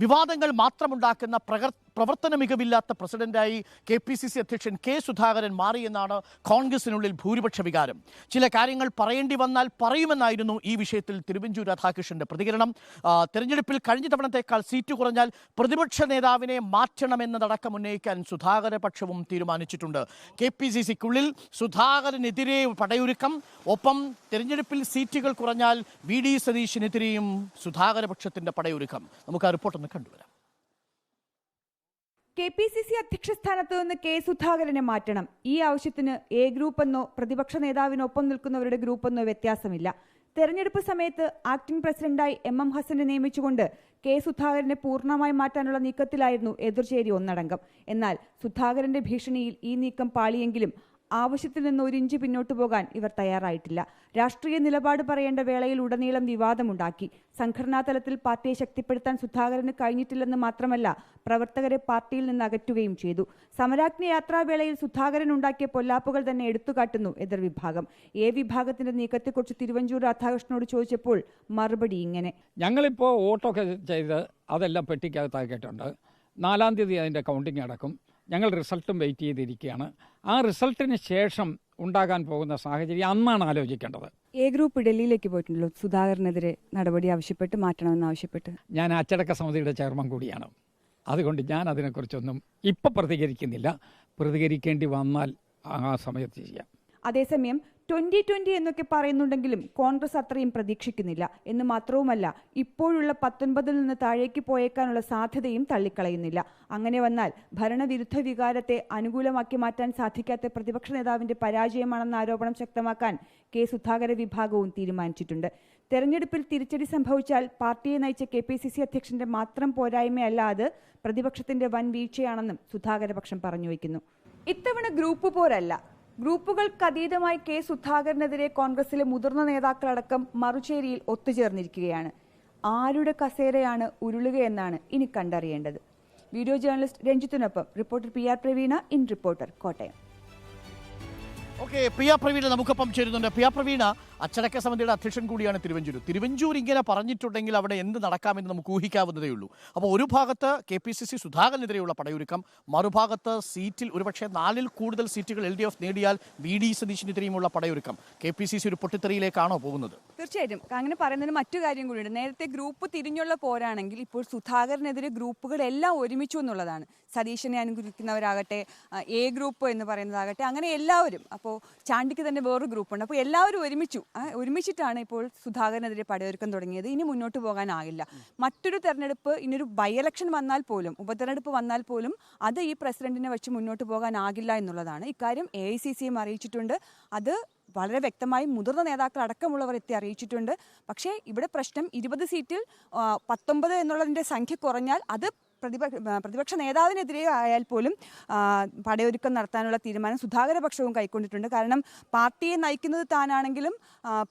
വിവാദങ്ങൾ മാത്രമുണ്ടാക്കുന്ന പ്രകർ പ്രവർത്തന മികവില്ലാത്ത പ്രസിഡന്റായി കെ പി സി സി അധ്യക്ഷൻ കെ സുധാകരൻ മാറിയെന്നാണ് കോൺഗ്രസിനുള്ളിൽ ഭൂരിപക്ഷ വികാരം. ചില കാര്യങ്ങൾ പറയേണ്ടി വന്നാൽ പറയുമെന്നായിരുന്നു ഈ വിഷയത്തിൽ തിരുവഞ്ചൂർ രാധാകൃഷ്ണന്റെ പ്രതികരണം. തെരഞ്ഞെടുപ്പിൽ കഴിഞ്ഞ തവണത്തേക്കാൾ സീറ്റ് കുറഞ്ഞാൽ പ്രതിപക്ഷ നേതാവിനെ മാറ്റണമെന്നതടക്കം ഉന്നയിക്കാൻ സുധാകര പക്ഷവും തീരുമാനിച്ചിട്ടുണ്ട്. കെ പി സി സിക്കുള്ളിൽ സുധാകരനെതിരെ പടയൊരുക്കം ഒപ്പം തെരഞ്ഞെടുപ്പിൽ സീറ്റുകൾ കുറഞ്ഞാൽ വി ഡി സതീശിനെതിരെയും സുധാകര പക്ഷത്തിന്റെ പടയൊരുക്കം. നമുക്ക് ആ റിപ്പോർട്ടൊന്ന് കണ്ടുവരാം. കെ പി സി സി അധ്യക്ഷ സ്ഥാനത്ത് നിന്ന് കെ സുധാകരനെ മാറ്റണം. ഈ ആവശ്യത്തിന് എ ഗ്രൂപ്പെന്നോ പ്രതിപക്ഷ നേതാവിനൊപ്പം നിൽക്കുന്നവരുടെ ഗ്രൂപ്പെന്നോ വ്യത്യാസമില്ല. തെരഞ്ഞെടുപ്പ് സമയത്ത് ആക്ടിംഗ് പ്രസിഡന്റായി എം എം ഹസനെ നിയമിച്ചുകൊണ്ട് കെ സുധാകരനെ പൂർണമായി മാറ്റാനുള്ള നീക്കത്തിലായിരുന്നു എതിർചേരി ഒന്നടങ്കം. എന്നാൽ സുധാകരന്റെ ഭീഷണിയിൽ ഈ നീക്കം പാളിയെങ്കിലും ആവശ്യത്തിൽ നിന്ന് ഒരു ഇഞ്ച് പിന്നോട്ട് പോകാൻ ഇവർ തയ്യാറായിട്ടില്ല. രാഷ്ട്രീയ നിലപാട് പറയേണ്ട വേളയിൽ ഉടനീളം വിവാദമുണ്ടാക്കി. സംഘടനാ തലത്തിൽ പാർട്ടിയെ ശക്തിപ്പെടുത്താൻ സുധാകരന് കഴിഞ്ഞിട്ടില്ലെന്ന് മാത്രമല്ല പ്രവർത്തകരെ പാർട്ടിയിൽ നിന്ന് അകറ്റുകയും ചെയ്തു. സമരാജ്ഞ യാത്രാവേളയിൽ സുധാകരൻ ഉണ്ടാക്കിയ പൊല്ലാപ്പുകൾ തന്നെ എടുത്തുകാട്ടുന്നു എതിർ വിഭാഗം. എ വിഭാഗത്തിന്റെ നീക്കത്തെക്കുറിച്ച് തിരുവഞ്ചൂർ രാധാകൃഷ്ണനോട് ചോദിച്ചപ്പോൾ മറുപടി ഇങ്ങനെ. ഞങ്ങളിപ്പോൾ വോട്ടൊക്കെ ചെയ്ത് അതെല്ലാം പെട്ടിക്കകത്താക്കിയിട്ടുണ്ട്. നാലാം തീയതി അതിന്റെ കൗണ്ടിങ് നടക്കും. ഞങ്ങൾ റിസൾട്ടും വെയിറ്റ് ചെയ്തിരിക്കുകയാണ്. ആ റിസൾട്ടിന് ശേഷം ഉണ്ടാകാൻ പോകുന്ന സാഹചര്യം അന്നാണ് ആലോചിക്കേണ്ടത്. എ ഗ്രൂപ്പ് ഡൽഹിയിലേക്ക് പോയിട്ടുണ്ടല്ലോ. സുധാകരനെതിരെ നടപടി ആവശ്യപ്പെട്ട് മാറ്റണമെന്ന് ആവശ്യപ്പെട്ട്. ഞാൻ അച്ചടക്ക സമിതിയുടെ ചെയർമാൻ കൂടിയാണ്. അതുകൊണ്ട് ഞാൻ അതിനെക്കുറിച്ചൊന്നും ഇപ്പം പ്രതികരിക്കുന്നില്ല. പ്രതികരിക്കേണ്ടി വന്നാൽ ആ സമയത്ത് ചെയ്യാം. അതേസമയം ട്വന്റി ട്വന്റി എന്നൊക്കെ പറയുന്നുണ്ടെങ്കിലും കോൺഗ്രസ് അത്രയും പ്രതീക്ഷിക്കുന്നില്ല. എന്ന് മാത്രവുമല്ല ഇപ്പോഴുള്ള പത്തൊൻപതിൽ നിന്ന് താഴേക്ക് പോയേക്കാനുള്ള സാധ്യതയും തള്ളിക്കളയുന്നില്ല. അങ്ങനെ വന്നാൽ ഭരണവിരുദ്ധ വികാരത്തെ അനുകൂലമാക്കി മാറ്റാൻ സാധിക്കാത്ത പ്രതിപക്ഷ നേതാവിന്റെ പരാജയമാണെന്ന ആരോപണം ശക്തമാക്കാൻ കെ സുധാകര വിഭാഗവും തീരുമാനിച്ചിട്ടുണ്ട്. തെരഞ്ഞെടുപ്പിൽ തിരിച്ചടി സംഭവിച്ചാൽ പാർട്ടിയെ നയിച്ച കെ പി സി സി അധ്യക്ഷന്റെ മാത്രം പോരായ്മയല്ല അത് പ്രതിപക്ഷത്തിന്റെ വൻ വീഴ്ചയാണെന്നും സുധാകരപക്ഷം പറഞ്ഞു വയ്ക്കുന്നു. ഇത്തവണ ഗ്രൂപ്പ് പോരല്ല. ഗ്രൂപ്പുകൾക്ക് അതീതമായി കെ സുധാകരനെതിരെ കോൺഗ്രസിലെ മുതിർന്ന നേതാക്കളടക്കം മറുചേരിയിൽ ഒത്തുചേർന്നിരിക്കുകയാണ്. ആരുടെ കസേരയാണ് ഉരുളുകയെന്നാണ് ഇനി കണ്ടറിയേണ്ടത്. Video journalist രഞ്ജിത്തിനൊപ്പം reporter P R Praveena in reporter Kottayam. Okay പ്രിയ പ്രവീണ നമുക്കൊപ്പം ചേരുന്നുണ്ട്. പ്രിയ പ്രവീണ അച്ചടക്ക സമിതിയുടെ അധ്യക്ഷൻ കൂടിയാണ് തിരുവഞ്ചൂർ തിരുവഞ്ചൂർ ഇങ്ങനെ പറഞ്ഞിട്ടുണ്ടെങ്കിൽ അവിടെ എന്ത് നടക്കാമെന്ന് നമുക്ക് ഊഹിക്കാവുന്നതേ ഉള്ളൂ. അപ്പോൾ ഒരു ഭാഗത്ത് കെ പി സി സി സുധാകരനെതിരെയുള്ള പടയൊരുക്കം മറുഭാഗത്ത് സീറ്റിൽ ഒരുപക്ഷെ നാലിൽ കൂടുതൽ സീറ്റുകൾ എൽ ഡി എഫ് നേടിയാൽ വി ഡി സതീശിനെതിരെയുമുള്ള പടയൊരുക്കം. കെ പി സി സി ഒരു പൊട്ടിത്തെറിയിലേക്കാണോ പോകുന്നത്? തീർച്ചയായിട്ടും. അങ്ങനെ പറയുന്നതിന് മറ്റു കാര്യം കൂടിയുണ്ട്. നേരത്തെ ഗ്രൂപ്പ് തിരിഞ്ഞുള്ള പോരാണെങ്കിൽ ഇപ്പോൾ സുധാകരനെതിരെ ഗ്രൂപ്പുകളെല്ലാം ഒരുമിച്ചു എന്നുള്ളതാണ്. സതീശനെ അനുകൂലിക്കുന്നവരാകട്ടെ എ ഗ്രൂപ്പ് എന്ന് പറയുന്നതാകട്ടെ അങ്ങനെ എല്ലാവരും. അപ്പോൾ ചാണ്ടിക്ക് തന്നെ വേറൊരു ഗ്രൂപ്പുണ്ട്. അപ്പോൾ എല്ലാവരും ഒരുമിച്ചു. ഒരുമിച്ചിട്ടാണ് ഇപ്പോൾ സുധാകരനെതിരെ പടയൊരുക്കം തുടങ്ങിയത്. ഇനി മുന്നോട്ട് പോകാനാകില്ല. മറ്റൊരു തെരഞ്ഞെടുപ്പ് ഇനിയൊരു ബൈ ഇലക്ഷൻ വന്നാൽ പോലും ഉപതെരഞ്ഞെടുപ്പ് വന്നാൽ പോലും അത് ഈ പ്രസിഡന്റിനെ വെച്ച് മുന്നോട്ട് പോകാനാകില്ല എന്നുള്ളതാണ്. ഇക്കാര്യം എ ഐ സി സിയും അറിയിച്ചിട്ടുണ്ട്. അത് വളരെ വ്യക്തമായി മുതിർന്ന നേതാക്കൾ അടക്കമുള്ളവർ എത്തി അറിയിച്ചിട്ടുണ്ട്. പക്ഷേ ഇവിടെ പ്രശ്നം ഇരുപത് സീറ്റിൽ പത്തൊമ്പത് എന്നുള്ളതിന്റെ സംഖ്യ കുറഞ്ഞാൽ അത് പ്രതിപക്ഷ പ്രതിപക്ഷ നേതാവിനെതിരെ ആയാൽ പോലും പടയൊരുക്കം നടത്താനുള്ള തീരുമാനം സുധാകര പക്ഷവും കൈക്കൊണ്ടിട്ടുണ്ട്. കാരണം പാർട്ടിയെ നയിക്കുന്നത് താനാണെങ്കിലും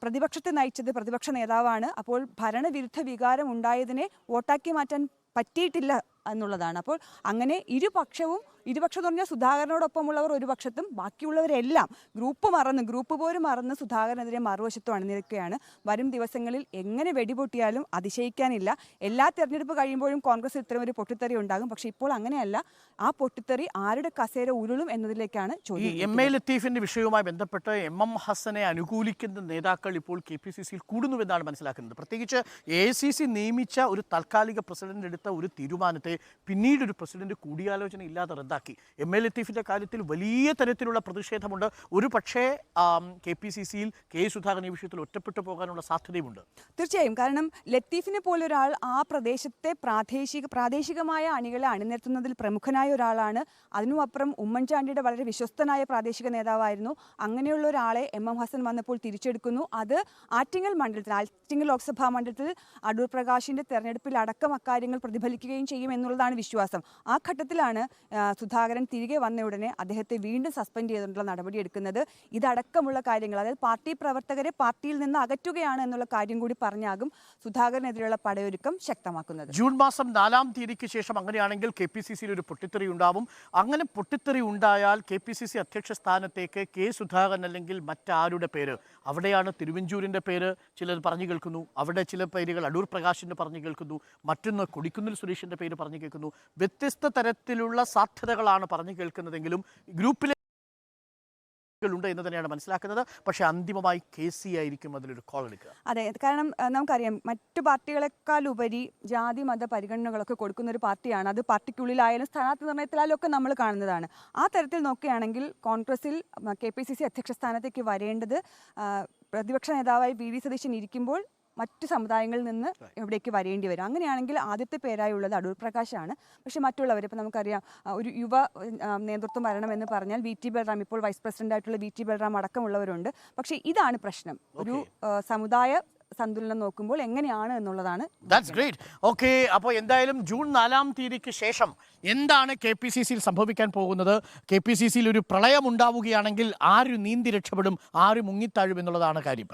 പ്രതിപക്ഷത്തെ നയിച്ചത് പ്രതിപക്ഷ നേതാവാണ്. അപ്പോൾ ഭരണവിരുദ്ധ വികാരം ഉണ്ടായതിനെ വോട്ടാക്കി മാറ്റാൻ പറ്റിയിട്ടില്ല എന്നുള്ളതാണ്. അപ്പോൾ അങ്ങനെ ഇരുപക്ഷവും ഇരുപക്ഷം എന്ന് പറഞ്ഞാൽ സുധാകരനോടൊപ്പമുള്ളവർ ഒരു പക്ഷത്തും ബാക്കിയുള്ളവരെല്ലാം ഗ്രൂപ്പ് മറന്ന് ഗ്രൂപ്പ് പോലും മറന്ന് സുധാകരനെതിരെ മറുവശത്തും അണിനിരക്കുകയാണ്. വരും ദിവസങ്ങളിൽ എങ്ങനെ വെടിപൊട്ടിയാലും അതിശയിക്കാനില്ല. എല്ലാ തെരഞ്ഞെടുപ്പ് കഴിയുമ്പോഴും കോൺഗ്രസ് ഇത്തരം ഒരു പൊട്ടിത്തെറി ഉണ്ടാകും. പക്ഷേ ഇപ്പോൾ അങ്ങനെയല്ല. ആ പൊട്ടിത്തെറി ആരുടെ കസേര ഉരുളും എന്നതിലേക്കാണ് ചോദ്യം എം എ ലത്തീഫിന്റെ വിഷയവുമായി ബന്ധപ്പെട്ട് എം എം ഹസനെ അനുകൂലിക്കുന്ന നേതാക്കൾ ഇപ്പോൾ കെ പി സി സിയിൽ കൂടുന്നുവെന്നാണ് മനസ്സിലാക്കുന്നത്. പ്രത്യേകിച്ച് എ സി സി നിയമിച്ച ഒരു താൽക്കാലിക പ്രസിഡന്റ് എടുത്ത ഒരു തീരുമാനത്തെ പിന്നീട് ഒരു പ്രസിഡന്റ് കൂടിയാലോചന ഇല്ലാതെ റദ്ദാക്കി. എം എ ലത്തീഫിന്റെ കാര്യത്തിൽ വലിയ തരത്തിലുള്ള പ്രതിഷേധമുണ്ട്. ഒരു പക്ഷേ കെ പി സി സിയിൽ കെ സുധാകരൻ ഈ വിഷയത്തിൽ ഒറ്റപ്പെട്ടു പോകാനുള്ള സാധ്യതയുമുണ്ട്. തീർച്ചയായും. കാരണം ലത്തീഫിനെ പോലെ ഒരാൾ ആ പ്രദേശത്തെ പ്രാദേശിക പ്രാദേശികമായ അണികളെ അണിനിരത്തുന്നതിൽ പ്രമുഖനായ ഒരാളാണ്. അതിനുമപ്പുറം ഉമ്മൻചാണ്ടിയുടെ വളരെ വിശ്വസ്തനായ പ്രാദേശിക നേതാവായിരുന്നു. അങ്ങനെയുള്ള ഒരാളെ എം എം ഹസൻ വന്നപ്പോൾ തിരിച്ചെടുക്കുന്നു. അത് ആറ്റിങ്ങൽ മണ്ഡലത്തിൽ ആറ്റിങ്ങൽ ലോക്സഭാ മണ്ഡലത്തിൽ അടൂർ പ്രകാശിന്റെ തെരഞ്ഞെടുപ്പിൽ അടക്കം അക്കാര്യങ്ങൾ പ്രതിഫലിക്കുകയും ചെയ്യും എന്നുള്ളതാണ് വിശ്വാസം. ആ ഘട്ടത്തിലാണ് സുധാകരൻ തിരികെ വന്ന ഉടനെ അദ്ദേഹത്തെ വീണ്ടും സസ്പെൻഡ് ചെയ്തിട്ടുള്ള നടപടി എടുക്കുന്നത് ഇതടക്കമുള്ള കാര്യങ്ങൾ. അതായത് പാർട്ടി പ്രവർത്തകരെ പാർട്ടിയിൽ നിന്ന് അകറ്റുകയാണ് എന്നുള്ള കാര്യം കൂടി പറഞ്ഞാകും സുധാകരനെതിരെയുള്ള പടയൊരുക്കം ശക്തമാക്കുന്നത്. ജൂൺ മാസം നാലാം തീയതിക്ക് ശേഷം അങ്ങനെയാണെങ്കിൽ കെ പി സി സിയിൽ ഒരു പൊട്ടിത്തെറി ഉണ്ടാവും. അങ്ങനെ പൊട്ടിത്തെറി ഉണ്ടായാൽ കെ പി സി സി അധ്യക്ഷ സ്ഥാനത്തേക്ക് കെ സുധാകരൻ അല്ലെങ്കിൽ മറ്റാരുടെ പേര്? അവിടെയാണ് തിരുവഞ്ചൂരിന്റെ പേര്. ചിലർ പറഞ്ഞു കേൾക്കുന്നു. അവിടെ ചില പേരുകൾ അടൂർ പ്രകാശിന്റെ പറഞ്ഞു കേൾക്കുന്നു. മറ്റൊന്ന് കൊടിക്കുന്നിൽ സുരേഷിന്റെ പേര് പറഞ്ഞു കേൾക്കുന്നു. വ്യത്യസ്ത തരത്തിലുള്ള സാധ്യതകളാണ് പറഞ്ഞു കേൾക്കുന്നതെങ്കിലും ഗ്രൂപ്പിലെ ഉണ്ട് എന്ന് തന്നെയാണ് മനസ്സിലാക്കുന്നത്. പക്ഷേ അന്തിമമായി കെ സി ആയിരിക്കും അതിലൊരു കോൾ എടുക്കുക. അതെ കാരണം നമുക്കറിയാം മറ്റു പാർട്ടികളെക്കാൾ ഉപരി ജാതി മത പരിഗണനകളൊക്കെ കൊടുക്കുന്ന ഒരു പാർട്ടിയാണ്. അത് പാർട്ടിക്കുള്ളിലായാലും സ്ഥാനാർത്ഥി നിർണയത്തിലായാലും ഒക്കെ നമ്മൾ കാണുന്നതാണ്. ആ തരത്തിൽ നോക്കുകയാണെങ്കിൽ കോൺഗ്രസിൽ കെ പി സി സി അധ്യക്ഷ സ്ഥാനത്തേക്ക് വരേണ്ടത് പ്രതിപക്ഷ നേതാവായി വി ഡി സതീശൻ ഇരിക്കുമ്പോൾ മറ്റു സമുദായങ്ങളിൽ നിന്ന് ഇവിടേക്ക് വരേണ്ടി വരും. അങ്ങനെയാണെങ്കിൽ ആദ്യത്തെ പേരായുള്ളത് അടൂർ പ്രകാശാണ്. പക്ഷേ മറ്റുള്ളവർ ഇപ്പോൾ നമുക്കറിയാം ഒരു യുവ നേതൃത്വം വരണമെന്ന് പറഞ്ഞാൽ വി ടി ബൽറാം ഇപ്പോൾ വൈസ് പ്രസിഡന്റ് ആയിട്ടുള്ള വി ടി ബൽറാം അടക്കമുള്ളവരുണ്ട്. പക്ഷേ ഇതാണ് പ്രശ്നം. ഒരു സമുദായ സന്തുലനം നോക്കുമ്പോൾ എങ്ങനെയാണ് എന്നുള്ളതാണ് ദാറ്റ്സ് ഗ്രേറ്റ് ഓക്കെ അപ്പോൾ എന്തായാലും ജൂൺ നാലാം തീയതിക്ക് ശേഷം എന്താണ് കെ പി സി സിയിൽ സംഭവിക്കാൻ പോകുന്നത്? കെ പി സി സിയിൽ ഒരു പ്രളയം ഉണ്ടാവുകയാണെങ്കിൽ ആര് നീന്തി രക്ഷപ്പെടും? ആര് മുങ്ങിത്താഴും എന്നുള്ളതാണ് കാര്യം.